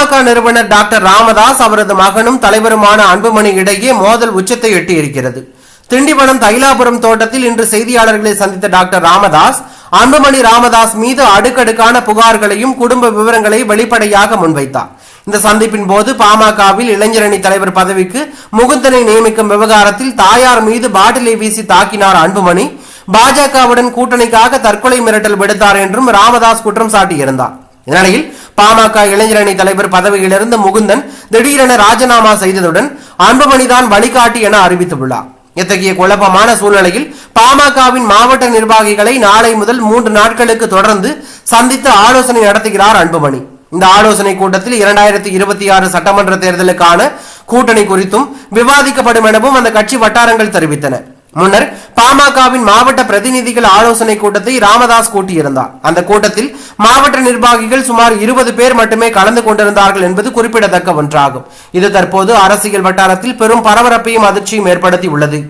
பாமக நிறுவனர் டாக்டர் ராமதாஸ் அவரது மகனும் தலைவருமான அன்புமணி இடையே மோதல் உச்சத்தை எட்டியிருக்கிறது. திண்டிவனம் தைலாபுரம் தோட்டத்தில் இன்று செய்தியாளர்களை சந்தித்த டாக்டர் ராமதாஸ் அன்புமணி ராமதாஸ் மீது அடுக்கடுக்கான புகார்களையும் குடும்ப விவரங்களை வெளிப்படையாக முன்வைத்தார். இந்த சந்திப்பின் போது பாமகவில் இளைஞரணி தலைவர் பதவிக்கு முகுந்தனை நியமிக்கும் விவகாரத்தில் தாயார் மீது பாட்டிலை வீசி தாக்கினார் அன்புமணி. பாஜகவுடன் கூட்டணிக்காக தற்கொலை மிரட்டல் விடுத்தார் என்றும் ராமதாஸ் குற்றம் சாட்டியிருந்தார். இந்நிலையில் பாமக இளைஞரணி தலைவர் பதவியிலிருந்து முகுந்தன் திடீரென ராஜினாமா செய்ததுடன் அன்புமணிதான் வழிகாட்டி என அறிவித்துள்ளார். இத்தகைய குழப்பமான சூழ்நிலையில் பாமகவின் மாவட்ட நிர்வாகிகளை நாளை முதல் மூன்று நாட்களுக்கு தொடர்ந்து சந்தித்து ஆலோசனை நடத்துகிறார் அன்புமணி. இந்த ஆலோசனை கூட்டத்தில் இரண்டாயிரத்தி இருபத்தி ஆறு சட்டமன்ற தேர்தலுக்கான கூட்டணி குறித்தும் விவாதிக்கப்படும் எனவும் அந்த கட்சி வட்டாரங்கள் தெரிவித்தன. முன்னர் பாமகவின் மாவட்ட பிரதிநிதிகள் ஆலோசனை கூட்டத்தை ராமதாஸ் கூட்டியிருந்தார். அந்த கூட்டத்தில் மாவட்ட நிர்வாகிகள் சுமார் இருபது பேர் மட்டுமே கலந்து கொண்டிருந்தார்கள் என்பது குறிப்பிடத்தக்க ஒன்றாகும். இது தற்போது அரசியல் வட்டாரத்தில் பெரும் பரபரப்பையும் அதிர்ச்சியும் ஏற்படுத்தி உள்ளது